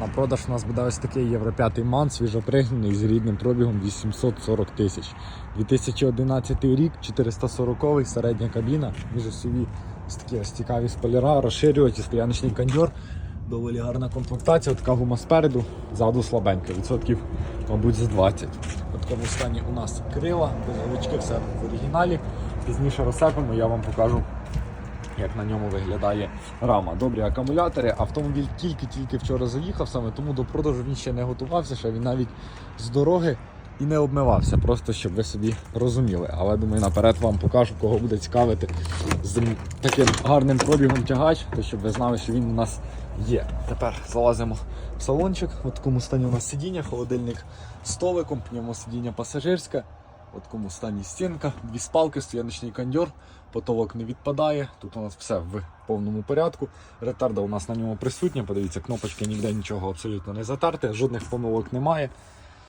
На продаж у нас буде ось такий Євро 5 ман, свіжопригнаний з рідним пробігом 840 тисяч. 2011 рік, 440 середня кабіна, міжосові ось такі ось цікаві спойлера, розширювачі, стояночний кондьор. Доволі гарна комплектація, така гума спереду, ззаду слабенька, відсотків, мабуть, з 20. В такому стані у нас крила, безголочки, все в оригіналі. Пізніше розсепимо, я вам покажу як на ньому виглядає рама. Добрі акумулятори. Автомобіль тільки-тільки вчора заїхав, саме тому до продажу він ще не готувався, що він навіть з дороги і не обмивався, просто щоб ви собі розуміли. Але думаю, наперед вам покажу, кого буде цікавити з таким гарним пробігом тягач, то щоб ви знали, що він у нас є. Тепер залазимо в салончик. В такому стані у нас сидіння, холодильник з столиком, в сидіння пасажирське. В такому стані стінка, дві спалки, стояночний кондьор, потолок не відпадає. Тут у нас все в повному порядку. Ретарда у нас на ньому присутня. Подивіться, кнопочки ніде нічого абсолютно не затерте, жодних помилок немає.